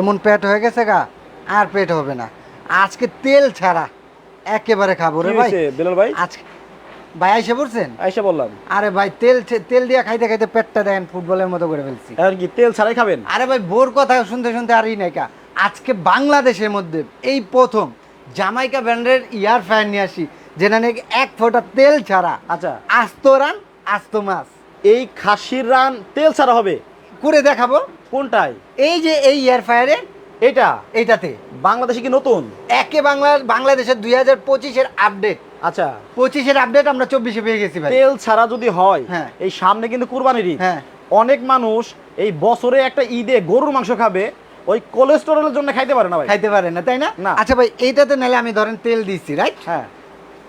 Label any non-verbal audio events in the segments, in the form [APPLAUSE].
এমন পেট হয়ে গেছে গা আর পেট হবে না। আজকে তেল ছাড়া একেবারে খাব রে ভাই। বেলাল ভাই? আজকে ভাই আইসে পড়ছেন? আইসা বললাম। আরে ভাই তেল তেল দিয়ে খাইতে খাইতে পেটটা দেন ফুটবলের মতো করে ফেলছি। আর কি তেল ছাড়াই খাবেন? আরে ভাই বোর কথা শুনতে শুনতে আরই নাই কা। আজকে বাংলাদেশের মধ্যে এই প্রথম জামাইকা ব্র্যান্ডের ইয়ার ফ্যান নিয়ে আসি যেটা নাকি এক ফোঁটা তেল ছাড়া। আচ্ছা। আস্ত রান আস্ত মাছ। এই খাসির রান তেল ছাড়া হবে? করে দেখাবো। কোনটাই? এই যে এই ইয়ার ফায়ারে এটা? এইটাতে বাংলাদেশে কি নতুন? একে বাংলা বাংলাদেশের দুই হাজার পঁচিশের আপডেট আচ্ছা। পঁচিশের আপডেট আমরা চব্বিশে পেয়ে গেছি ভাই। তেল ছাড়া যদি হয় হ্যাঁ। এই সামনে কিন্তু কুরবানির হ্যাঁ। অনেক মানুষ এই বছরে একটা ঈদে গরুর মাংস খাবে ওই কোলেস্টেরলের জন্য খাইতে পারে না ভাই। খাইতে পারে না তাই না? না। আচ্ছা ভাই এইটাতে নাহলে আমি ধরেন তেল দিচ্ছি রাইট হ্যাঁ।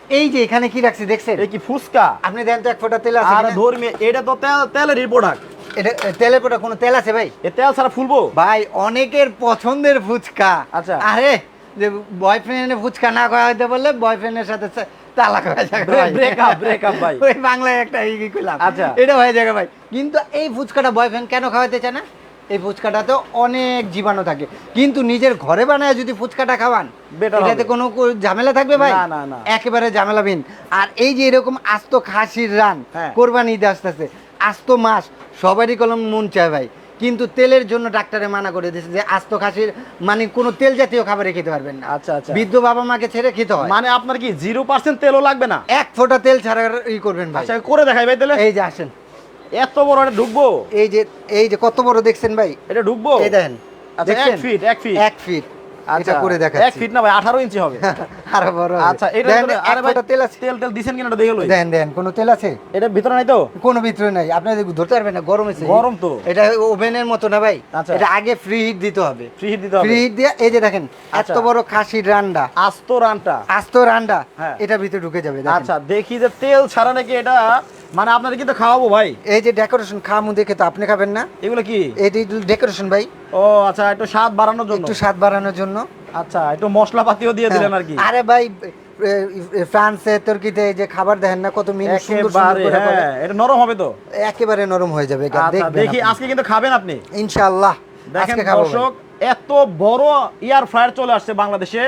এই যে এখানে কি রাখছি দেখছেন? এই কি ফুসকা আপনি দেন তো এক ফোঁটা তেল আছে আর কিনা? এটা তো তেল তেলেরই প্রোডাক্ট এটা তেলের পোটা কোনো তেল আছে ভাই? এ তেল ছাড়া ফুলবো? ভাই অনেকের পছন্দের ফুচকা। আচ্ছা। আরে যে বয়ফ্রেন্ডের ফুচকা না খাওয়া হইতে বললে বয়ফ্রেন্ডের সাথে তালাক হয়ে যাবে break up ভাই। ওই বাংলায় একটা ই কইলাম। আচ্ছা। এটা হয়ে যাবে ভাই। কিন্তু এই ফুচকাটা বয়ফ্রেন্ড কেন খাওয়াতে চায় না? এই ফুচকাটাতে অনেক জীবাণু থাকে। কিন্তু নিজের ঘরে বানায় যদি ফুচকাটা খাওয়ান এটাতে কোনো ঝামেলা থাকবে ভাই? না, না, না। একেবারে ঝামেলাবিন আর এই যে এরকম আস্ত খাসির রান হ্যাঁ। কোরবানি ঈদ আসতেছে আস্ত মাস সবারই কলম মন চায় ভাই। কিন্তু তেলের জন্য ডাক্তারে মানা করে দিয়েছে যে আস্ত খাসির মানে কোনো তেল জাতীয় খাবারে খেতে পারবেন না। আচ্ছা, আচ্ছা। বৃদ্ধ বাবা মাকে ছেড়ে খেতে হয়। মানে আপনার কি জিরো পার্সেন্ট তেলও লাগবে না? এক ফোঁটা তেল ছাড়া ই করবেন ভাই। আচ্ছা করে দেখাই ভাই তাহলে। এই যে আসেন। এত বড় এটা ঢুকবো? এই যে এই যে কত বড় দেখছেন ভাই? এটা ঢুকবো? এই দেখেন। আচ্ছা, দেখছেন? এক feet, এক feet। এক ফিট আচ্ছা করে দেখাচ্ছি। ফিট না ভাই আঠারো ইঞ্চি হবে। [LAUGHS] আরও বড় আচ্ছা এটা আরে ভাই তেল আছে। তেল তেল দিছেন কিনা দেখে লই। দেন দেন কোনো তেল আছে? এটা ভিতরে নাই তো? কোনো ভিতরে নাই। আপনাদের ধরতে পারবেন না গরম আছে গরম তো। এটা ওভেনের মতো না ভাই। আচ্ছা। এটা আগে ফ্রি হিট দিতে হবে। ফ্রি হিট দিতে হবে। ফ্রি হিট দিয়ে এই যে দেখেন এত আচ্ছা। বড় খাসির রান্ডা। আস্ত রানটা আস্ত রান্ডা। হ্যাঁ। এটা ভিতরে ঢুকে যাবে আচ্ছা দেখি যে তেল ছাড়া নাকি এটা মানে আপনাদের কিন্তু খাওয়াবো ভাই। এই যে ডেকোরেশন খামু দেখে তো আপনি খাবেন না। এগুলো কি? এটি ডেকোরেশন ভাই। ও আচ্ছা একটু স্বাদ বাড়ানোর জন্য। একটু স্বাদ বাড়ানোর জন্য। আচ্ছা একটু মশলাপাতিও দিয়ে দিলেন আর কি। হ্যাঁ। আরে ভাই ফ্রান্সে তুর্কিতে যে খাবার দেখেন না কত মিনিট সুন্দর সুন্দর করে। হ্যাঁ এটা নরম হবে তো? একেবারে নরম হয়ে যাবে আচ্ছা দেখি। আজকে কিন্তু খাবেন আপনি? ইনশাআল্লাহ দেখেন দর্শক এত বড় এয়ার ফ্রায়ার চলে আসছে বাংলাদেশে।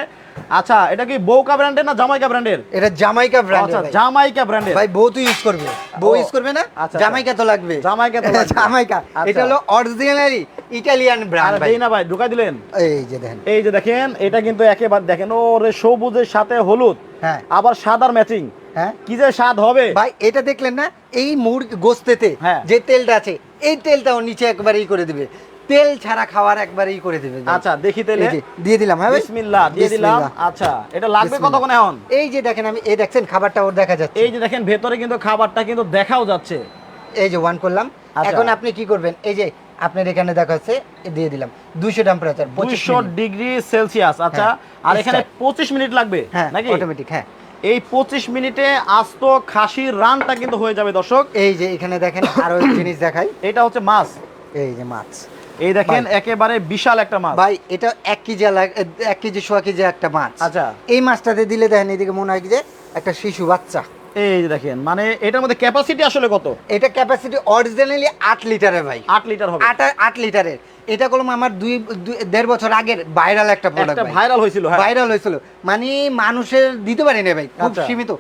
আচ্ছা এটা কি বউকা ব্র্যান্ডের না জামাইকা ব্র্যান্ডের? এটা জামাইকা ব্র্যান্ড আচ্ছা জামাইকা ব্র্যান্ডের। ভাই বউ তো ইউজ করবে। বউ ইউজ করবে না? আচ্ছা, জামাইকা তো লাগবে। জামাইকা তো লাগবে। জামাইকা। আচ্ছা। এটা হলো অরিজিনালি ইটালিয়ান ব্র্যান্ড ভাই। না ভাই ঢুকাই দিলেন। এই যে দেখেন। এই যে দেখেন এটা কিন্তু একেবারে দেখেন ওরে সবুজের সাথে হলুদ হ্যাঁ। আবার সাদার ম্যাচিং হ্যাঁ। কি যে স্বাদ হবে। ভাই এটা দেখলেন না? এই মুরগি গোস্তেতে হ্যাঁ। যে তেলটা আছে এই তেলটাও নিচে একবার ই করে দিবে। তেল ছাড়া খাওয়ার একবার ই করে দিবে ভাই। আচ্ছা দেখি যে, দিয়ে দিলাম হ্যাঁ বিসমিল্লাহ দিয়ে দিলাম। আচ্ছা এটা লাগবে কতক্ষণ এখন? এই যে দেখেন আমি এই দেখছেন খাবারটা ওর দেখা যাচ্ছে। এই যে দেখেন ভেতরে কিন্তু খাবারটা কিন্তু দেখাও যাচ্ছে। এই যে ওয়ান করলাম। আচ্ছা। এখন আপনি কি করবেন? এই যে আপনার এখানে দেখা যাচ্ছে দিয়ে দিলাম। দুশো টেম্পারেচার দুইশো ডিগ্রি সেলসিয়াস আচ্ছা। হ্যাঁ, আর এখানে পঁচিশ মিনিট লাগবে হ্যাঁ নাকি? অটোমেটিক হ্যাঁ। এই পঁচিশ মিনিটে আস্ত খাসির রানটা কিন্তু হয়ে যাবে দর্শক। এই যে এখানে দেখেন আরও জিনিস দেখাই। এটা হচ্ছে মাছ। এই যে মাছ। এই দেখেন একেবারে বিশাল একটা মাছ। ভাই এটা এক কেজি এক কেজি সোয়া কেজি একটা মাছ। আচ্ছা। এই মাছটাতে দিলে দেখেন এদিকে মনে হয় যে একটা শিশু বাচ্চা। এই যে দেখেন মানে এটার মধ্যে ক্যাপাসিটি আসলে কত? এটা ক্যাপাসিটি অরিজিনালি আট লিটারের ভাই। আট লিটার হবে। আট আট লিটারের। এটা করলাম আমার দুই দেড় বছর আগের ভাইরাল একটা প্রোডাক্ট একটা ভাইরাল হয়েছিল হ্যাঁ। ভাইরাল হয়েছিল। মানে মানুষের দিতে পারি না ভাই খুব আচ্ছা। সীমিত।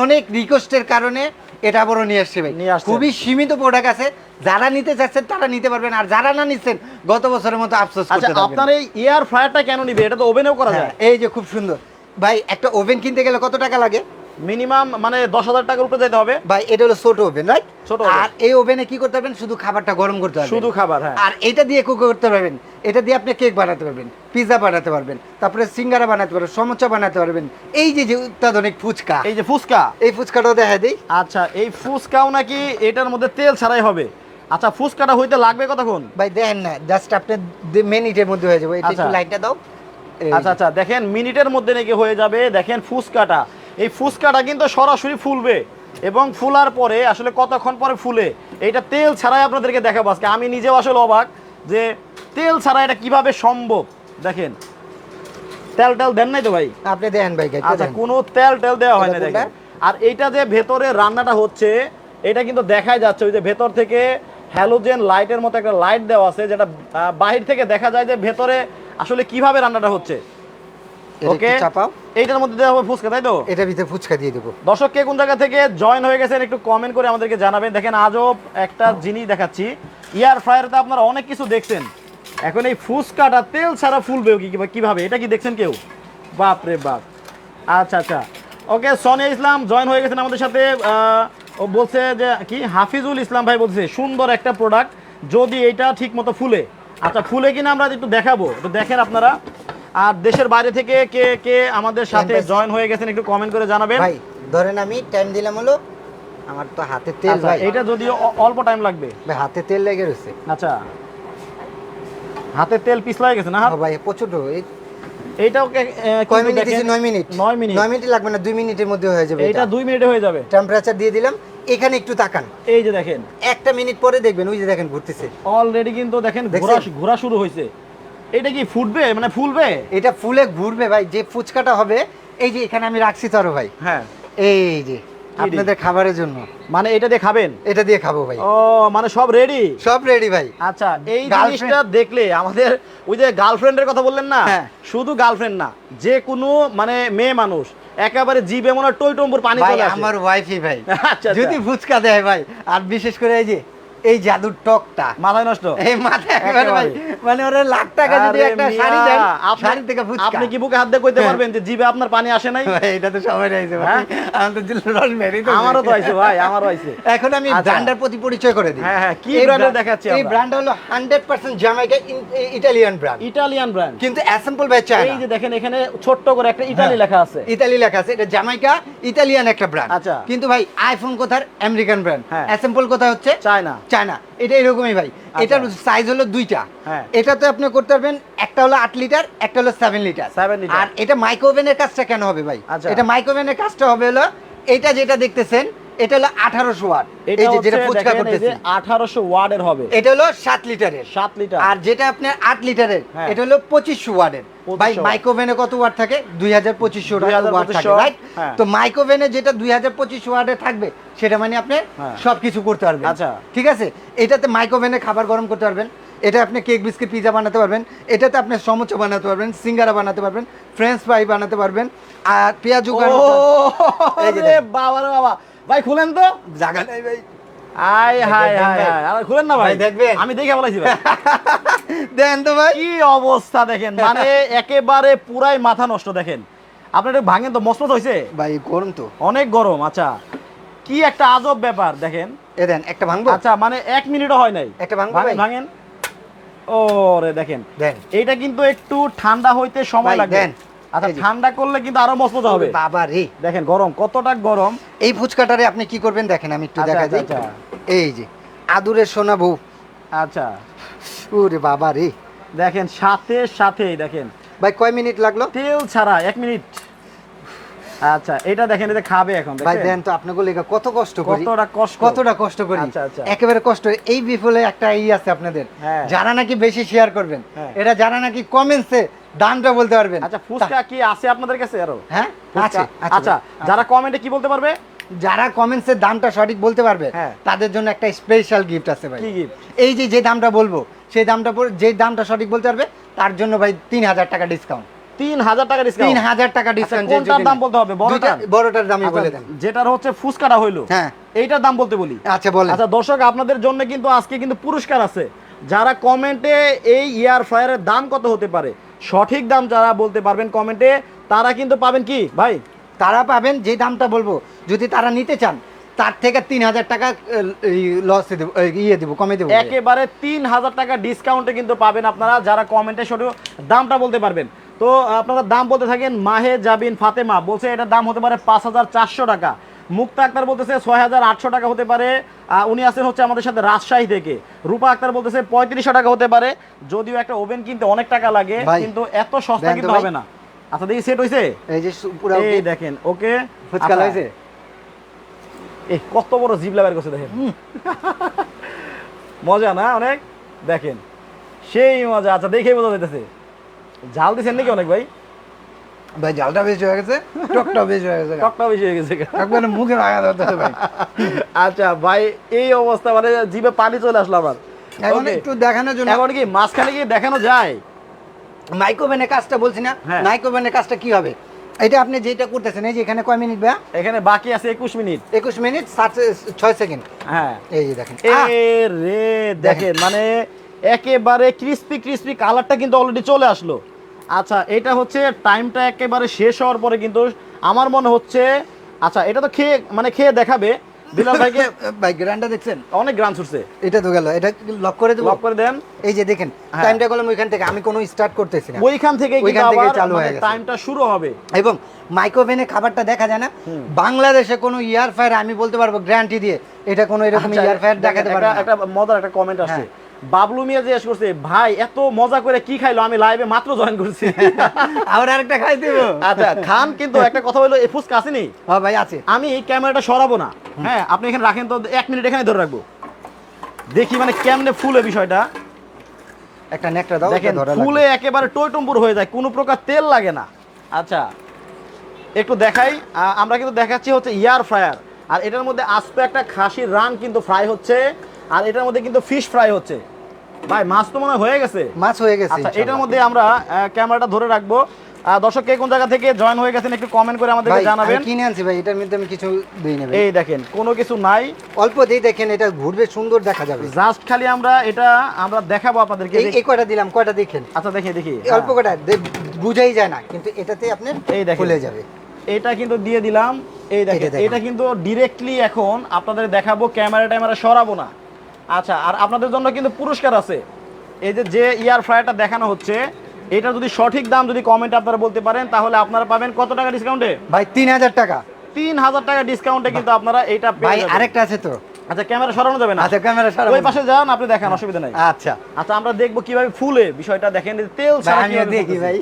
অনেক রিকোয়েস্টের কারণে এটা বড় নিয়ে আসছে ভাই। খুবই সীমিত প্রোডাক্ট আছে। যারা নিতে চাচ্ছেন তারা নিতে পারবেন। আর যারা না নিচ্ছেন গত বছরের মতো আফসোস আচ্ছা করতে আপনার এই এয়ার ফ্রায়ারটা কেন নিবে? এটা তো ওভেনেও করা হ্যাঁ, যায়। এই যে খুব সুন্দর। ভাই একটা ওভেন কিনতে গেলে কত টাকা লাগে? মিনিমাম মানে দশ হাজার টাকার উপরে যেতে হবে। ভাই এটা হলো ছোট ওভেন রাইট ছোট আর এই ওভেনে কি করতে পারবেন? শুধু খাবারটা গরম করতে পারবেন। শুধু খাবার হ্যাঁ। আর এটা দিয়ে কুক করতে পারবেন। এটা দিয়ে আপনি কেক বানাতে পারবেন পিৎজা বানাতে পারবেন তারপরে সিঙ্গারা বানাতে পারবেন সমোচা বানাতে পারবেন। এই যে যে অত্যাধুনিক ফুচকা এই যে ফুচকা। এই ফুচকাটাও দেখা দিই। আচ্ছা এই ফুচকাও নাকি এটার মধ্যে তেল ছাড়াই হবে? আচ্ছা ফুচকাটা হইতে লাগবে কতক্ষণ? ভাই দেখেন না জাস্ট আপনি মিনিটের মধ্যে হয়ে যাবে। এটা একটু আচ্ছা। লাইটটা দাও আচ্ছা আচ্ছা দেখেন মিনিটের মধ্যে নাকি হয়ে যাবে দেখেন ফুচকাটা। এই ফুচকাটা কিন্তু সরাসরি ফুলবে এবং ফুলার পরে আসলে কতক্ষণ পরে ফুলে? এটা তেল ছাড়াই আপনাদেরকে দেখাবো আজকে। আমি নিজেও আসলে অবাক যে তেল ছাড়া এটা কীভাবে সম্ভব? দেখেন। তেল টেল দেন নাই তো ভাই? আপনি দেখেন ভাই আচ্ছা কোনো তেল টেল দেওয়া হয় না দেখেন। আর এইটা যে ভেতরে রান্নাটা হচ্ছে এটা কিন্তু দেখাই যাচ্ছে ওই যে ভেতর থেকে হ্যালোজেন লাইটের মতো একটা লাইট দেওয়া আছে যেটা বাহির থেকে দেখা যায় যে ভেতরে আসলে কীভাবে রান্নাটা হচ্ছে। ওকে চাপাও। এইটার মধ্যে দেওয়া হবে ফুচকা তাই তো? এটা ভিতরে ফুচকা দিয়ে দেবো। দর্শক কে কোন জায়গা থেকে জয়েন হয়ে গেছেন একটু কমেন্ট করে আমাদেরকে জানাবেন। দেখেন আজও একটা জিনিস দেখাচ্ছি। ইয়ার ফ্রায়ারতে আপনারা অনেক কিছু দেখছেন। এখন এই ফুচকাটা তেল ছাড়া ফুলবে কি কীভাবে? এটা কি দেখছেন কেউ? বাপ রে বাপ। আচ্ছা আচ্ছা। ওকে সোনিয়া ইসলাম জয়েন হয়ে গেছেন আমাদের সাথে। ও বলছে যে কি? হাফিজুল ইসলাম ভাই বলছে সুন্দর একটা প্রোডাক্ট যদি এটা ঠিক মতো ফুলে। আচ্ছা ফুলে কিনা আমরা একটু দেখাবো। একটু দেখেন আপনারা। আর দেশের বাইরে থেকে কে কে আমাদের সাথে জয়েন হয়ে গেছেন একটু কমেন্ট করে জানাবেন। ভাই ধরেন আমি টাইম দিলাম হলো আমার তো হাতে তেল আচ্ছা, ভাই। এটা যদিও অল্প টাইম লাগবে। ভাই হাতে তেল লেগে রয়েছে। আচ্ছা হাতে তেল পিছলা গেছে না? হাত? ভাই প্রচুর এই এইটাও কয় মিনিট দেখেন, দিয়েছি নয় মিনিট। নয় মিনিট। নয় মিনিট লাগবে না দুই মিনিটের মধ্যে হয়ে যাবে এটা। দুই মিনিটে হয়ে যাবে। টেম্পারেচার দিয়ে দিলাম। এখানে একটু তাকান। এই যে দেখেন। একটা মিনিট পরে দেখবেন ওই যে দেখেন ঘুরতেছে। অলরেডি কিন্তু দেখেন ঘোরা ঘোরা শুরু হয়েছে। এটা কি ফুটবে? মানে ফুলবে? এটা ফুলে ঘুরবে ভাই যে ফুচকাটা হবে এই যে এখানে আমি রাখছি তো আরও ভাই। হ্যাঁ। এই যে আপনাদের খাবারের জন্য। মানে এটা দিয়ে খাবেন? এটা দিয়ে খাব ভাই। ও মানে সব রেডি সব রেডি ভাই। আচ্ছা এই জিনিসটা দেখলে আমাদের ওই যে গার্লফ্রেন্ডের কথা বললেন না? হ্যাঁ। শুধু গার্লফ্রেন্ড না যে কোনো মানে মেয়ে মানুষ একেবারে জিবে মনে হয় টই টম্বুর পানি চলে আসে। আমার ওয়াইফই ভাই। আচ্ছা, আচ্ছা। যদি ফুচকা দেয় ভাই আর বিশেষ করে এই যে এই জাদুর টকটা। মাথায় নষ্ট? এই মাথায় মানে ওরা লাখ টাকা যদি একটা শাড়ি দেন শাড়ি থেকে ফুচকা। আপনি কি বুকে হাত দিয়ে কইতে হ্যাঁ। পারবেন যে জিবে আপনার পানি আসে নাই? এটা তো সবাই রাইছে ভাই। হ্যাঁ? আমার তো রস মেরি তো আমারও তো আইছে ভাই আমারও আইছে এখন আমি আচ্ছা। ব্র্যান্ডের প্রতি পরিচয় করে দিই। হ্যাঁ, হ্যাঁ, কি brand- দেখাচ্ছি এই ব্র্যান্ড হলো 100% Jamaica Italian brand Italian brand কিন্তু অ্যাসেম্বল বাই এই যে দেখেন এখানে ছোট্ট করে একটা ইটালি হ্যাঁ। লেখা আছে। ইতালি লেখা আছে এটা জামাইকা ইতালিয়ান একটা ব্র্যান্ড আচ্ছা। কিন্তু ভাই আইফোন কোথার? American brand. অ্যাসেম্বল কোথায় হচ্ছে? China China. এটা এরকমই ভাই। এটার সাইজ হলো দুইটা। হ্যাঁ। এটাতে আপনি করতে পারবেন একটা হলো আট লিটার একটা হলো সেভেন লিটার আর এটা মাইক্রোওভেনের কাজটা কেন হবে ভাই? আচ্ছা। এটা মাইক্রোওভেনের কাজটা হবে হলো এটা যেটা দেখতেছেন এটা হলো আঠারোশো ওয়াট। এই যে যেটা ফুচকা করতেছে। 1800 ওয়ার্ডের হবে। এটা হলো সাত লিটারের 7 লিটার আর যেটা আপনার আট লিটারের হ্যাঁ। এটা হলো পঁচিশশো ওয়াটের। 2500 ভাই মাইক্রোভেনে কত ওয়াট থাকে দুই হাজার পঁচিশশো ওয়াট থাকে রাইট হ্যাঁ। তো মাইক্রোভেনে যেটা দুই হাজার পঁচিশশো ওয়াটে থাকবে সেটা মানে আপনি হ্যাঁ। সব কিছু করতে পারবেন আচ্ছা। ঠিক আছে এটাতে মাইক্রোভেনে খাবার গরম করতে পারবেন এটা আপনি কেক বিস্কিট পিজা বানাতে পারবেন এটাতে আপনি সমোচা বানাতে পারবেন সিঙ্গারা বানাতে পারবেন ফ্রেঞ্চ ফ্রাই বানাতে পারবেন আর পেঁয়াজু দেখেন। বাবা বাবা ভাই খুলেন তো জায়গা নেই ভাই আয় হায় হায় হায়। আরে খুলেন না ভাই ভাই। দেখবেন? আমি দেখে বলাইছি [LAUGHS] দেন তো ভাই। কি অবস্থা দেখেন মানে [LAUGHS] একেবারে পুরাই মাথা নষ্ট দেখেন। আপনার এটা ভাঙেন তো হয়েছে ভাই গরম তো। অনেক গরম আচ্ছা। কি একটা আজব ব্যাপার দেখেন। এ দেন একটা ভাঙবো? আচ্ছা মানে এক মিনিটও হয় নাই। একটা ভাঙবো ভাঙেন দেখেন। এইটা কিন্তু একটু ঠান্ডা হইতে সময় লাগবে। আচ্ছা এই ঠান্ডা করলে কিন্তু আরও মজবুত হবে। বাবা রে। দেখেন গরম কতটা গরম। এই ফুচকাটারে আপনি কি করবেন দেখেন আমি একটু আচ্ছা, দেখা আচ্ছা, যাই আচ্ছা। এই যে আদুরের সোনা বউ। আচ্ছা। ওরে বাবা রে। দেখেন সাথে সাথে দেখেন। ভাই কয় মিনিট লাগল? তেল ছাড়া এক মিনিট। আচ্ছা এটা দেখেন এটা খাবে এখন ভাই দেন তো আপনাকে লেখা কত কষ্ট করি কতটা কষ্ট কতটা কষ্ট করি আচ্ছা, আচ্ছা। একেবারে কষ্ট এই বিফলে একটা ই আছে আপনাদের হ্যাঁ। যারা নাকি বেশি শেয়ার করবেন হ্যাঁ। এটা যারা নাকি কমেন্টসে দামটা বলতে পারবেন আচ্ছা ফুচকা কি আছে আপনাদের কাছে আরও হ্যাঁ? আছে আচ্ছা যারা কমেন্টে কি বলতে পারবে যারা কমেন্টসের দামটা সঠিক বলতে পারবে হ্যাঁ। তাদের জন্য একটা স্পেশাল গিফট আছে ভাই? এই যে যে দামটা বলব সেই দামটা যে দামটা সঠিক বলতে পারবে তার জন্য ভাই তিন হাজার টাকা ডিসকাউন্ট তিন হাজার টাকা ডিসকাউন্ট হাজার টাকা ডিসকাউন্ট কোনটার দাম বলতে হবে? বড়টার? বড়টার দামই বলে দেন। যেটার হচ্ছে ফুচকাটা হইল। হ্যাঁ। এইটার দাম বলতে বলি। আচ্ছা বলেন। আচ্ছা দর্শক আপনাদের জন্য কিন্তু আজকে কিন্তু পুরস্কার আছে। যারা কমেন্টে এই ইয়ার ফ্রায়ারের দাম কত হতে পারে সঠিক দাম যারা বলতে পারবেন কমেন্টে তারা কিন্তু পাবেন কি ভাই? তারা পাবেন যে দামটা বলব। যদি তারা নিতে চান তার থেকে তিন হাজার টাকা লস দেবো ইয়ে দেবো কমে দেবো। একেবারে তিন হাজার টাকা ডিসকাউন্টে কিন্তু পাবেন আপনারা যারা কমেন্টে সঠিক দামটা বলতে পারবেন। তো আপনারা দাম বলতে থাকেন মাহে জাবিন ফাতেমা। বলছে এটার দাম হতে পারে পাঁচ হাজার চারশো টাকা। মুক্তা আক্তার বলতেছে ছয় হাজার আটশো টাকা হতে পারে। উনি আছেন হচ্ছে আমাদের সাথে রাজশাহী থেকে। রূপা আক্তার বলতেছে পঁয়ত্রিশশো টাকা হতে পারে। যদিও একটা ওভেন কিনতে অনেক টাকা লাগে কিন্তু এত সস্তা কিন্তু হবে না। আচ্ছা দেখি সেট হয়েছে এই যে পুরা এই দেখেন ওকে। ফুচকা লাইছে এই কত বড় জিবলা বের করছে দেখেন। মজা না অনেক? দেখেন সেই মজা। আচ্ছা দেখেই বোঝা যাইতেছে। ঝাল দিছেন নাকি অনেক ভাই? ভাই জালটা বেশি হয়ে গেছে টকটা বেশি হয়ে গেছে। টকটা বেশি হয়ে গেছে। একবারে মুখে লাগা ধরতে হবে ভাই। আচ্ছা ভাই এই অবস্থা মানে জিভে পানি চলে আসলো আমার। এখন একটু দেখানোর জন্য এখন কি মাঝখানে কি দেখানো যায়? মাইক্রোভেনের কাজটা বলছি না। হ্যাঁ। মাইক্রোভেনের কাজটা কি হবে? এটা আপনি যেটা করতেছেন এই যে এখানে কয় মিনিট ভাই এখানে বাকি আছে একুশ মিনিট। একুশ মিনিট সাত ছয় সেকেন্ড। হ্যাঁ। এই যে দেখেন। এ রে দেখেন মানে একেবারে ক্রিস্পি ক্রিস্পি কালারটা কিন্তু অলরেডি চলে আসলো। আচ্ছা এটা হচ্ছে টাইমটা একেবারে শেষ হওয়ার পরে কিন্তু আমার মনে হচ্ছে আচ্ছা এটা তো খেয়ে মানে খেয়ে দেখাবে। বিলাল ভাইকে [LAUGHS] ভাই গ্রান্ডটা দেখছেন? অনেক গ্রান ছুটছে। এটা তো গেল এটা লক করে দেবো? লক করে দেন। এই যে দেখেন হ্যাঁ। টাইমটা করলাম ওইখান থেকে আমি কোনো স্টার্ট করতেছি না। ওইখান থেকে ওইখান থেকে চালু হয়ে মানে গেছে। টাইমটা শুরু হবে। এবং মাইক্রোভেনে খাবারটা দেখা যায় না। বাংলাদেশে কোনো ইয়ার ফায়ার আমি বলতে পারব গ্যারান্টি দিয়ে এটা কোনো এরকম আচ্ছা, ইয়ার ফায়ার দেখাতে পারবে একটা- মজার একটা কমেন্ট আসছে। হ্যাঁ। বাবলু মিয়া জিজ্ঞেস করছে ভাই এত মজা করে কি খাইলো? আমি লাইভে মাত্র জয়েন করছি। [LAUGHS] আবার আরেকটা খাই দেবো। আচ্ছা খান কিন্তু একটা কথা হলো এই ফুচকা আসেনি? হ্যাঁ ভাই আছে। আমি ক্যামেরাটা সরাবো না। হ্যাঁ আপনি এখানে রাখেন তো এক মিনিট এখানে ধরে রাখব। দেখি মানে কেমনে ফুলে বিষয়টা। একটা নেকটা দাও দেখেন ফুলে একেবারে টইটম্বুর হয়ে যায় কোনো প্রকার তেল লাগে না। আচ্ছা একটু দেখাই আমরা কিন্তু দেখাচ্ছি হচ্ছে ইয়ার ফ্রায়ার আর এটার মধ্যে আস্ত একটা খাসির রান কিন্তু ফ্রাই হচ্ছে আর এটার মধ্যে কিন্তু ফিশ ফ্রাই হচ্ছে। ভাই মাছ তো মনে হয়ে গেছে। মাছ হয়ে গেছে আচ্ছা এটার মধ্যে আমরা ক্যামেরাটা ধরে রাখব। দর্শক কে কোন জায়গা থেকে জয়েন হয়ে গেছেন একটু কমেন্ট করে আমাদেরকে জানাবেন। কিনে আনছি ভাই এটার মধ্যে আমি কিছু দিই না এই দেখেন কোনো কিছু নাই। অল্প দিয়ে দেখেন এটা ঘুরবে সুন্দর দেখা যাবে। জাস্ট খালি আমরা এটা আমরা দেখাবো আপনাদেরকে। এই কয়টা দিলাম কয়টা দেখেন? আচ্ছা দেখি দেখি। অল্প কয়টা বুঝাই যায় না কিন্তু এটাতে আপনার এই দেখেন। খুলে যাবে। এটা কিন্তু দিয়ে দিলাম। এই দেখেন এটা দেখেন। এটা কিন্তু ডিরেক্টলি এখন আপনাদের দেখাবো ক্যামেরা ট্যামেরা সরাবো না। আচ্ছা আর আপনাদের জন্য কিন্তু পুরস্কার আছে। এই যে যে ইয়ার ফ্রাইটা দেখানো হচ্ছে এটা যদি সঠিক দাম যদি কমেন্টে আপনারা বলতে পারেন তাহলে আপনারা পাবেন কত টাকা ডিসকাউন্টে ভাই তিন হাজার টাকা। তিন হাজার টাকা ডিসকাউন্টে কিন্তু আপনারা এটা ভাই। আরেকটা আছে তো। আচ্ছা ক্যামেরা সরানো যাবে না? আচ্ছা ক্যামেরা সারা ওই পাশে যান আপনি দেখেন অসুবিধা নাই। আচ্ছা। আচ্ছা আমরা দেখব কীভাবে ফুলে। বিষয়টা দেখেন তেল ছাড়া আমিও কীভাবে দেখি ভাই।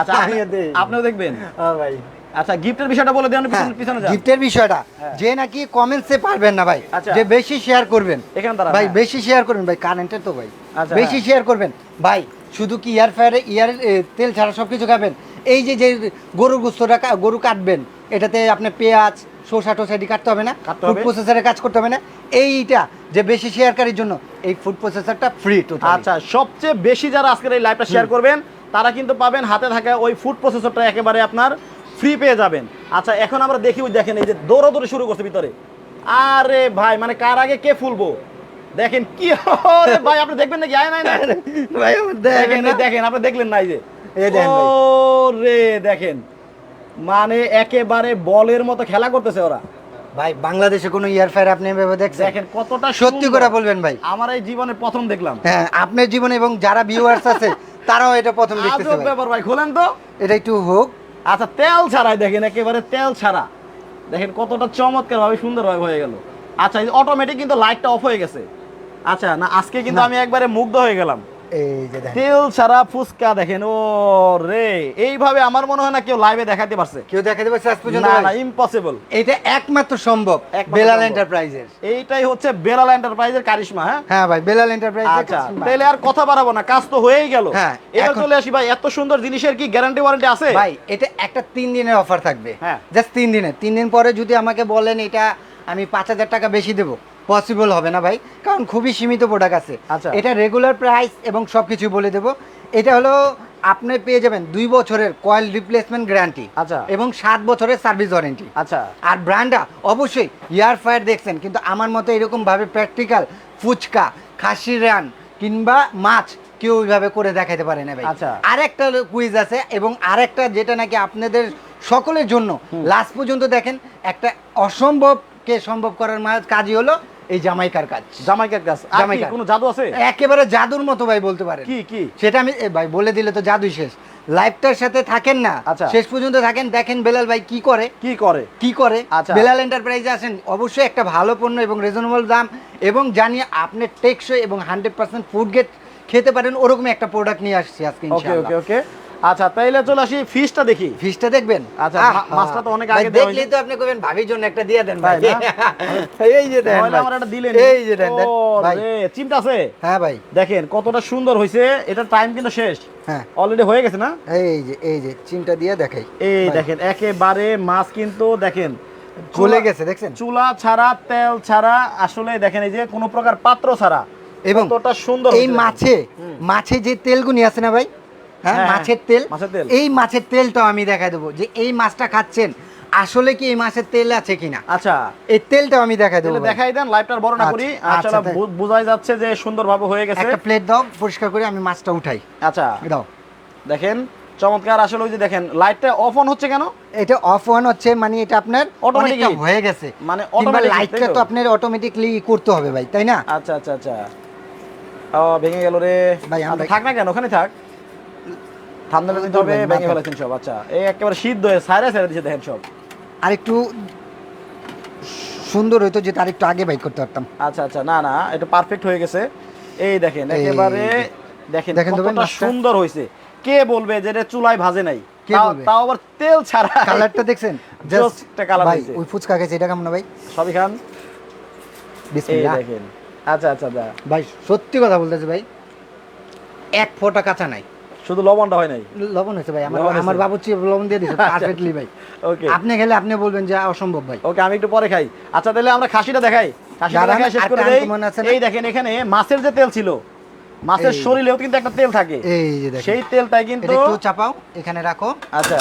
আচ্ছা আমিও দেখি। আপনিও দেখবেন? হ্যাঁ ভাই। আচ্ছা গিফটের বিষয়টা বলে দেন পিছনে পিছনে গিফটের বিষয়টা হ্যাঁ। যে নাকি কমেন্টসে পারবেন না ভাই আচ্ছা। যে বেশি শেয়ার করবেন এখানে ভাই হ্যাঁ। বেশি শেয়ার করবেন ভাই কারেন্টের তো ভাই আচ্ছা, বেশি হ্যাঁ। শেয়ার করবেন ভাই শুধু কি ইয়ার ফায়ারে ইয়ার তেল ছাড়া সব কিছু খাবেন এই যে যে গরুর গুস্তটা গরু কাটবেন এটাতে আপনি পেঁয়াজ শসা টোসা এটি কাটতে হবে না ফুড হবে। প্রসেসরে কাজ করতে হবে না এইটা যে বেশি শেয়ারকারীর জন্য এই ফুড প্রসেসরটা ফ্রি তো আচ্ছা সবচেয়ে বেশি যারা আজকের এই লাইভটা শেয়ার করবেন তারা কিন্তু পাবেন হাতে থাকা ওই ফুড প্রসেসরটা একেবারে আপনার ফ্রি পেয়ে যাবেন। আচ্ছা এখন আমরা দেখি ওই দেখেন এই যে দৌড়াদৌড়ি শুরু করছে ভিতরে। আরে ভাই মানে কার আগে কে ফুলবো? দেখেন কি ভাই আপনি দেখবেন নাকি? আয় নাই না ভাই দেখেন দেখেন আপনি দেখলেন না এই যে। রে দেখেন মানে একেবারে বলের মতো খেলা করতেছে ওরা। ভাই বাংলাদেশে কোনো ইয়ার ফায়ার আপনি এভাবে দেখছেন? দেখেন কতটা সত্যি করে বলবেন ভাই। আমার এই জীবনে প্রথম দেখলাম। হ্যাঁ আপনার জীবনে এবং যারা ভিউয়ার্স আছে তারাও এটা প্রথম দেখতেছে। ব্যাপার ভাই খোলেন তো। এটা একটু হোক। আচ্ছা তেল ছাড়াই দেখেন একেবারে তেল ছাড়া। দেখেন কতটা চমৎকার ভাবে সুন্দর ভাবে হয়ে গেল। আচ্ছা অটোমেটিক কিন্তু লাইটটা অফ হয়ে গেছে। আচ্ছা না আজকে কিন্তু আমি একবারে মুগ্ধ হয়ে গেলাম। এই যে তেল ছাড়া ফুচকা দেখেন ও রে এইভাবে আমার মনে হয় না কেউ লাইভে দেখাতে পারছে। কেউ দেখাতে পারছে আজ পর্যন্ত না ভাই? না ইম্পসিবল এটা একমাত্র সম্ভব বেলাল এন্টারপ্রাইজের এইটাই হচ্ছে বেলাল এন্টারপ্রাইজের কারিশমা হ্যাঁ? হ্যাঁ ভাই বেলাল এন্টারপ্রাইজের আচ্ছা তাহলে আর কথা বাড়াবো না কাজ তো হয়েই গেল। হ্যাঁ, এবার চলে আসি ভাই এত সুন্দর জিনিসের কি গ্যারান্টি ওয়ারেন্টি আছে? ভাই এটা একটা তিন দিনের অফার থাকবে। হ্যাঁ। জাস্ট তিন দিনের। তিন দিন পরে যদি আমাকে বলেন এটা আমি পাঁচ হাজার টাকা বেশি দেবো। পসিবল হবে না ভাই কারণ খুবই সীমিত প্রোডাক্ট আছে। আচ্ছা। এটা রেগুলার প্রাইস এবং সব কিছু বলে দেবো। এটা হলো আপনি পেয়ে যাবেন দুই বছরের কয়েল রিপ্লেসমেন্ট গ্যারান্টি আচ্ছা। এবং সাত বছরের সার্ভিস ওয়ারেন্টি আচ্ছা। আর ব্র্যান্ডটা অবশ্যই ইয়ার ফায়ার দেখছেন কিন্তু আমার মতো এরকম ভাবে প্র্যাকটিক্যাল ফুচকা খাসি রান কিংবা মাছ কেউ ওইভাবে করে দেখাতে পারে না ভাই। আচ্ছা। আরেকটা কুইজ আছে এবং আরেকটা যেটা নাকি আপনাদের সকলের জন্য। লাস্ট পর্যন্ত দেখেন একটা অসম্ভবকে সম্ভব করার কাজই হলো এই জামাইকার কাজ। জামাইকার কাজ? আর জামাইকার। কোনো জাদু আছে? একেবারে জাদুর মতো ভাই বলতে পারেন। কি কি? সেটা আমি ভাই বলে দিলে তো জাদুই শেষ। লাইফটার সাথে থাকেন না আচ্ছা। শেষ পর্যন্ত থাকেন দেখেন বেলাল ভাই কি করে। কি করে? কি করে? আচ্ছা। বেলাল এন্টারপ্রাইজে আসেন অবশ্যই একটা ভালো পণ্য এবং রিজনেবল দাম এবং জানিয়ে আপনি টেকসই এবং হান্ড্রেড পার্সেন্ট ফুড গেট খেতে পারেন ওরকম একটা প্রোডাক্ট নিয়ে আসছি আজকে ওকে ওকে ওকে আচ্ছা তাইলে চলে আসি ফিশটা দেখি। ফিশটা দেখবেন? আচ্ছা, মাছটা তো অনেক আগে দেখলেই তো আপনি কবেন ভাবির জন্য একটা দিয়ে দেন ভাই। [LAUGHS] এই যে দেন ভাই। আমার একটা দিলেন। এই যে দেন ভাই। চিমটা আছে? হ্যাঁ ভাই। দেখেন কতটা সুন্দর হয়েছে। এটা টাইম কিন্তু শেষ। হ্যাঁ। অলরেডি হয়ে গেছে না? এই যে এই যে চিমটা দিয়ে দেখাই। এই দেখেন একেবারে মাছ কিন্তু দেখেন। গলে গেছে দেখছেন? চুলা ছাড়া তেল ছাড়া আসলে দেখেন এই যে কোনো প্রকার পাত্র ছাড়া এবং কতটা সুন্দর এই মাছে মাছে যে তেলগুনি আছে না ভাই হ্যাঁ হ্যাঁ, মাছের তেল। এই মাছের তেলটাও আমি দেখাই দেবো যে এই মাছটা খাচ্ছেন। আসলে কি এই মাছের তেল আছে কিনা? আচ্ছা। এই তেলটাও আমি দেখাই দেবো দেখাই দেন লাইভটার বড় না আচ্ছা, করি। আচ্ছা, আচ্ছা বোঝাই যাচ্ছে যে সুন্দরভাবে হয়ে গেছে। একটা প্লেট দাও পরিষ্কার করে আমি মাছটা উঠাই। আচ্ছা। দাও। দেখেন চমৎকার। আসলে ওই যে দেখেন লাইটটা অফ অন হচ্ছে কেন? এটা অফ অন হচ্ছে মানে এটা আপনার? অনেকটা হয়ে গেছে। মানে automatically, লাইটটা তো? তো আপনার অটোমেটিকলি করতে হবে ভাই তাই না? আচ্ছা আচ্ছা আচ্ছা। ও ভেঙে গেল রে। ভাই, আচ্ছা, থাক না কেন ওখানে থাক। হবে ভেঙে ফেলেছেন সব আচ্ছা। এই একেবারে সিদ্ধ হয়ে সাইরে সাইরে দেখেন সব। আর একটু সুন্দর হইতো যে তার একটু আগে বাইক করতে পারতাম। আচ্ছা আচ্ছা না না এটা পারফেক্ট হয়ে গেছে। এই দেখেন একেবারে দেখেন কতটা সুন্দর হয়েছে কে বলবে যে এটা চুলায় ভাজে নাই? কে তাও- বলবে? তাও আবার তেল ছাড়া। কালারটা দেখছেন? [LAUGHS] Just একটা হয়েছে। ওই ফুচকা গেছে এটা কেমন ভাই? সবই খান। বিসমিল্লাহ। দেখেন। আচ্ছা আচ্ছা। ভাই সত্যি কথা বলতেছে ভাই এক ফোঁটা কাঁচা নাই। শুধু লবণটা হয় নাই? লবণ হয়েছে ভাই আমার। আমার বাবুচি লবণ দিয়ে দিয়েছে আচ্ছা। পারফেক্টলি ভাই। ওকে আপনি গেলে আপনি বলবেন যে অসম্ভব ভাই। ওকে আমি একটু পরে খাই। আচ্ছা তাহলে আমরা খাসিটা দেখাই। খাসিটা শেষ করে দেই? এই দেখেন এখানে মাছের যে তেল ছিল মাছের শরীরেও কিন্তু একটা তেল থাকে। এই যে দেখেন। সেই তেলটাই কিন্তু একটু চাপাও এখানে রাখো। আচ্ছা।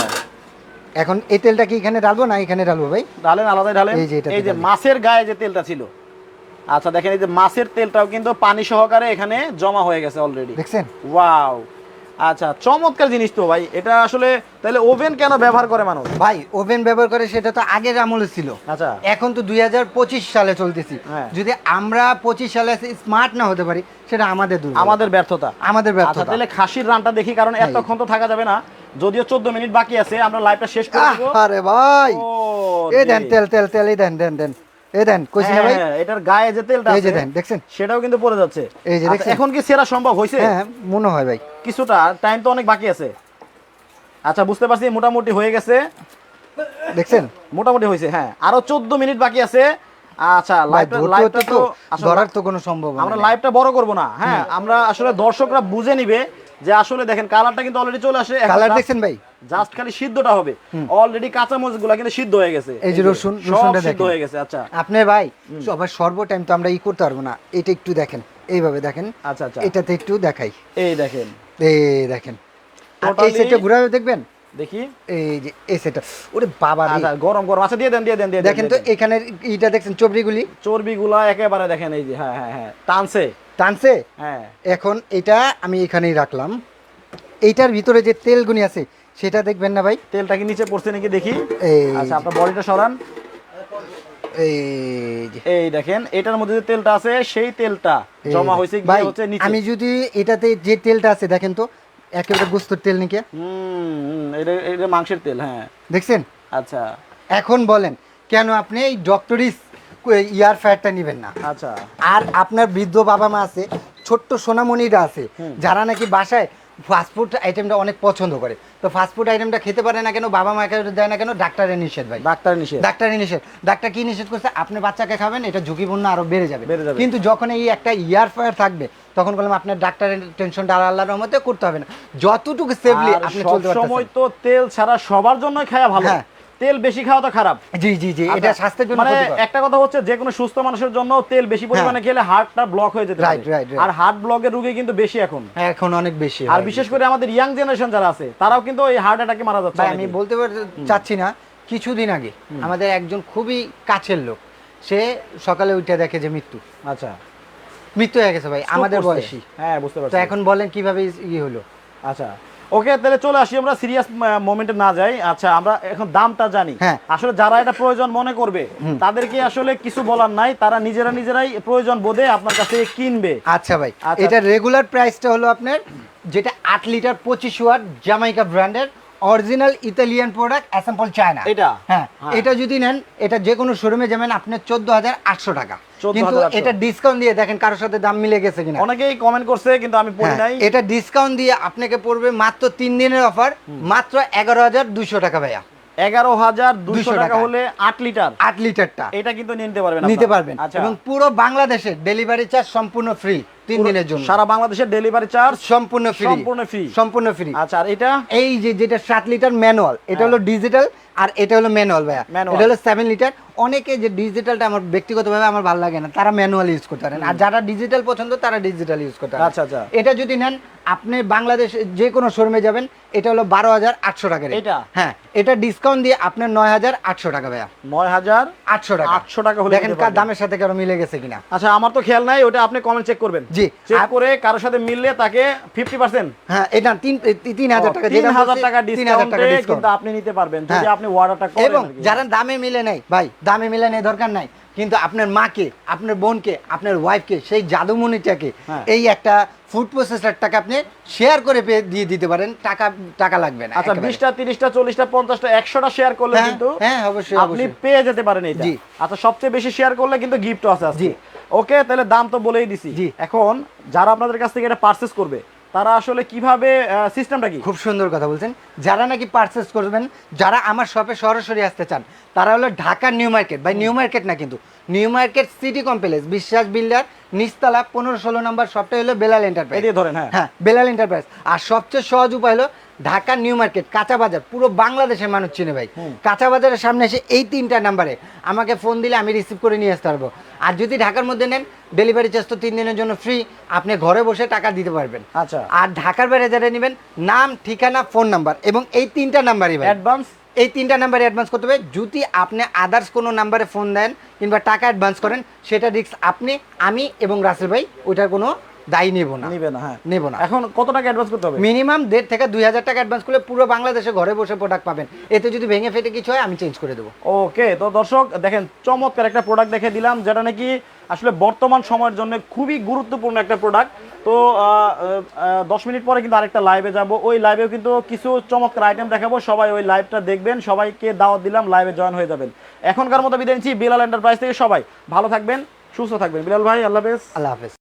এখন এই তেলটা কি এখানে ঢালবো না এখানে ঢালবো ভাই? ঢালেন আলাদা ঢালেন। এই যে এই যে মাছের গায়ে যে তেলটা ছিল। আচ্ছা দেখেন এই যে মাছের তেলটাও কিন্তু পানি সহকারে এখানে জমা হয়ে গেছে অলরেডি দেখছেন? ওয়াও আচ্ছা চমৎকার জিনিস তো ভাই। এটা আসলে তাহলে ওভেন কেন ব্যবহার করে মানুষ? ভাই ওভেন ব্যবহার করে সেটা তো আগের আমলে ছিল। আচ্ছা। এখন তো দুই সালে চলতেছি। হ্যাঁ। যদি আমরা পঁচিশ সালে স্মার্ট না হতে পারি সেটা আমাদের আমাদের ব্যর্থতা। আমাদের আচ্ছা ব্যর্থতা তাহলে খাসির রানটা দেখি কারণ। এতক্ষণ তো থাকা যাবে না। যদিও চোদ্দ মিনিট বাকি আছে আমরা লাইভটা শেষ করে আহ, দেবো। আরে ভাই। এই দেন তেল তেল তেল এই দেন দেন দেন। এই দেন কইছি না ভাই? হ্যাঁ, এটার গায়ে যে তেলটা এই যে দেন দেখছেন? সেটাও কিন্তু পড়ে যাচ্ছে। এই যে আচ্ছা, দেখছেন? এখন কি সেরা সম্ভব হয়েছে? হ্যাঁ মনে হয় ভাই। কিছুটা টাইম তো অনেক বাকি আছে। আচ্ছা বুঝতে পারছি মোটামুটি হয়ে গেছে। দেখছেন? মোটামুটি হয়েছে হ্যাঁ। আরও চোদ্দ মিনিট বাকি আছে। আচ্ছা লাইভটা তো ধরার তো কোনো সম্ভব আমরা লাইভটা বড় করব না হ্যাঁ। আমরা আসলে দর্শকরা বুঝে নিবে যে আসলে দেখেন কালারটা কিন্তু অলরেডি চলে আসে। কালার দেখছেন ভাই? জাস্ট খালি সিদ্ধটা হবে। অলরেডি কাঁচা মরিচগুলো কিন্তু সিদ্ধ হয়ে গেছে। এই যে রসুন, রসুনটা সিদ্ধ দেখেন। হয়ে গেছে আচ্ছা। আপনি ভাই সবার সর্ব টাইম তো আমরা ই করতে পারব না। এটা একটু দেখেন এইভাবে দেখেন। আচ্ছা আচ্ছা। এটাতে একটু দেখাই। এই দেখেন। এই দেখেন। এই সেটটা ঘুরাবে দেখবেন? দেখি। এই যে এই সেটটা ওরে বাবা। আচ্ছা গরম গরম। আচ্ছা দিয়ে দেন দিয়ে দেন দিয়ে দেখেন তো এখানে ইটা দেখছেন চবড়িগুলি চর্বিগুলা একেবারে দেখেন এই যে হ্যাঁ হ্যাঁ হ্যাঁ। টানছে। টানছে? হ্যাঁ। এখন এটা আমি এখানেই রাখলাম। এইটার ভিতরে যে তেলগুনি আছে সেটা দেখবেন না ভাই? তেলটা কি নিচে পড়ছে নাকি দেখি? আচ্ছা আপনার বডিটা সরান। এই এই দেখেন এটার মধ্যে যে তেলটা আছে সেই তেলটা জমা হয়েছে ভাই হচ্ছে আমি যদি এটাতে যে তেলটা আছে দেখেন তো একেবারে গোস্তর তেল নিকে? হুম, এটা এটা মাংসের তেল হ্যাঁ। দেখছেন? আচ্ছা। এখন বলেন কেন আপনি এই ডক্টরিস ইয়ার ফ্যাটটা নেবেন না। আচ্ছা। আর আপনার বৃদ্ধ বাবা মা আছে ছোট্ট সোনামণিরা আছে যারা নাকি বাসায় ফাস্টফুড আইটেমটা অনেক পছন্দ করে। তো ফাস্টফুড আইটেমটা খেতে পারে না কেন বাবা মাকে দেয় না কেন ডাক্তারের নিষেধ ভাই। ডাক্তার নিষেধ। ডাক্তারের নিষেধ। ডাক্তার কি নিষেধ করছে? আপনি বাচ্চাকে খাবেন এটা ঝুঁকিপূর্ণ আরও বেড়ে যাবে। কিন্তু যখন এই একটা ইয়ার ফায়ার থাকবে তখন বললাম আপনার ডাক্তারের টেনশনটা আর আল্লাহর রহমতে করতে হবে না। যতটুকু সেফলি আপনি চলতে সময় তো তেল ছাড়া সবার জন্যই খাওয়া ভালো। হ্যাঁ। তেল বেশি খাওয়া তো খারাপ। জি জি জি এটা আচ্ছা, স্বাস্থ্যের জন্য মানে একটা কথা হচ্ছে যে কোনো সুস্থ মানুষের জন্য তেল বেশি পরিমাণে খেলে হার্টটা ব্লক হয়ে যেতে পারে. আর হার্ট ব্লকের রোগী কিন্তু বেশি এখন। এখন অনেক বেশি আর বিশেষ করে আমাদের ইয়াং জেনারেশন যারা আছে তারাও কিন্তু এই হার্ট অ্যাটাকে মারা যাচ্ছে আমি বলতে চাচ্ছি না কিছুদিন আগে আমাদের একজন খুবই কাছের লোক সে সকালে উঠে দেখে যে মৃত্যু। আচ্ছা। মৃত্যু হয়ে গেছে ভাই আমাদের বয়সী। হ্যাঁ বুঝতে তো পারছি। এখন বলেন কীভাবে ইয়ে হলো। আচ্ছা। ওকে তাহলে চলে আসি আমরা সিরিয়াস মোমেন্টে না যাই। আচ্ছা আমরা এখন দামটা জানি। হ্যাঁ। আসলে যারা এটা প্রয়োজন মনে করবে তাদেরকে আসলে কিছু বলার নাই। তারা নিজেরা নিজেরাই প্রয়োজন বোধে আপনার কাছে কিনবে। আচ্ছা ভাই আচ্ছা। এটা রেগুলার প্রাইসটা হলো আপনার যেটা আট লিটার পঁচিশ ওয়াট জামাইকা ব্র্যান্ডের original Italian product assemble China এটা? হ্যাঁ হ্যাঁ। এটা যদি নেন এটা যে কোনো শোরুমে যাবেন আপনার চোদ্দ হাজার আটশো টাকা। কিন্তু এটা ডিসকাউন্ট দিয়ে দেখেন কারোর সাথে দাম মিলে গেছে কিনা। অনেকেই কমেন্ট করছে কিন্তু আমি পড়ি হ্যাঁ, নাই। এটা ডিসকাউন্ট দিয়ে আপনাকে পড়বে মাত্র তিন দিনের অফার মাত্র এগারো হাজার দুশো টাকা ভাইয়া। এগারো হাজার দুইশো টাকা। হলে আট লিটার। আট লিটারটা। এটা কিন্তু নিতে পারবেন নিতে পারবেন। আচ্ছা। এবং পুরো বাংলাদেশে ডেলিভারি চার্জ সম্পূর্ণ ফ্রি তিন দিনের জন্য। সারা বাংলাদেশের ডেলিভারি চার্জ সম্পূর্ণ ফ্রি সম্পূর্ণ ফ্রি সম্পূর্ণ ফ্রি আচ্ছা আর এটা? এই যে যেটা সাত লিটার ম্যানুয়াল এটা হলো ডিজিটাল আর এটা হলো ম্যানুয়াল ভাইয়া। এটা হলো সেভেন লিটার অনেকে যে ডিজিটালটা আমার ব্যক্তিগতভাবে আমার ভালো লাগে না তারা ম্যানুয়াল ইউজ করতে পারেন আর যারা ডিজিটাল পছন্দ তারা ডিজিটাল ইউজ করতে পারেন আচ্ছা, আচ্ছা। এটা যদি নেন আপনি বাংলাদেশ যে কোনো শোরুমে যাবেন এটা হলো বারো হাজার আটশো টাকা এটা? হ্যাঁ এটা ডিসকাউন্ট দিয়ে আপনার নয় হাজার আটশো টাকা ভাইয়া। নয় হাজার আটশো টাকা। 800 টাকা হলে দেখেন কার দামের সাথে কারও মিলে গেছে কিনা? আচ্ছা আমার তো খেয়াল নাই ওটা আপনি কমেন্ট চেক করবেন। জি। চেক করে কারোর সাথে মিললে তাকে ফিফটি পার্সেন্ট হ্যাঁ এটা তিন তিন হাজার টাকা তিন হাজার টাকা ডিসকাউন্ট কিন্তু আপনি নিতে পারবেন। যদি হ্যাঁ। আপনি অর্ডারটা করেন এবং। যারা দামে মিলে নেই ভাই দামে মিলে নেই দরকার নাই কিন্তু আপনার মাকে আপনার বোনকে আপনার ওয়াইফকে সেই জাদুমণিটাকে হ্যাঁ। এই একটা ফুড প্রসেসরটাকে আপনি শেয়ার করে দিয়ে দিতে পারেন টাকা টাকা লাগবে না আচ্ছা বিশটা তিরিশটা চল্লিশটা পঞ্চাশটা একশোটা শেয়ার করলে হ্যাঁ, কিন্তু হ্যাঁ, অবশ্যই, আপনি পেয়ে যেতে পারেন এটা জি। আচ্ছা সবচেয়ে বেশি শেয়ার করলে কিন্তু গিফট আছে জি। ওকে তাহলে দাম তো বলেই দিছি জি। এখন যারা আপনাদের কাছ থেকে এটা পারচেস করবে তারা আসলে কীভাবে সিস্টেমটা কি? খুব সুন্দর কথা বলছেন। যারা নাকি পারচেস করবেন যারা আমার শপে সরাসরি আসতে চান তারা হলো Dhaka New Market. By New Market না কিন্তু New Market City Complex Biswas builder নিচতলা পনেরো ষোলো নম্বর শপটা হলো বেলাল এন্টারপ্রাইজ ধরেন, হ্যাঁ। হ্যাঁ বেলাল এন্টারপ্রাইজ আর সবচেয়ে সহজ উপায় হলো ঢাকা নিউ মার্কেট কাঁচা বাজার পুরো বাংলাদেশের মানুষ চিনে ভাই। কাঁচা বাজারের সামনে এসে এই তিনটা নাম্বারে আমাকে ফোন দিলে আমি রিসিভ করে নিয়ে আসতে পারব। আর যদি ঢাকার মধ্যে নেন ডেলিভারি চার্জ তো তিন দিনের জন্য ফ্রি আপনি ঘরে বসে টাকা দিতে পারবেন। আচ্ছা। আর ঢাকার বাইরে যারা নেবেন নাম ঠিকানা ফোন নাম্বার এবং এই তিনটা নাম্বারই অ্যাডভান্স এই তিনটা নাম্বারে অ্যাডভান্স করতে হবে। যদি আপনি আদার্স কোনো নাম্বারে ফোন দেন কিংবা টাকা অ্যাডভান্স করেন সেটা রিস্ক আপনি আমি এবং রাসেল ভাই ওইটার কোনো দায়ী নেব না। নিবে না হ্যাঁ। নেব না। এখন কত টাকা অ্যাডভান্স করতে হবে? মিনিমাম দেড় থেকে দুই হাজার টাকা অ্যাডভান্স করলে পুরো বাংলাদেশে ঘরে বসে প্রোডাক্ট পাবেন। এতে যদি ভেঙে ফেটে কিছু হয় আমি চেঞ্জ করে দেবো। ওকে তো দর্শক দেখেন চমৎকার একটা প্রোডাক্ট দেখে দিলাম যেটা নাকি আসলে বর্তমান সময়ের জন্য খুবই গুরুত্বপূর্ণ একটা প্রোডাক্ট তো দশ মিনিট পরে কিন্তু আরেকটা লাইভে যাব। ওই লাইভেও কিন্তু কিছু চমৎকার আইটেম দেখাবো। সবাই ওই লাইভটা দেখবেন সবাইকে দাওয়াত দিলাম লাইভে জয়েন হয়ে যাবেন। এখনকার মতো বিদায় নিচ্ছি বিলাল এন্টারপ্রাইজ থেকে সবাই ভালো থাকবেন সুস্থ থাকবেন। বিলাল ভাই আল্লাহ হাফেজ। আল্লাহ হাফেজ।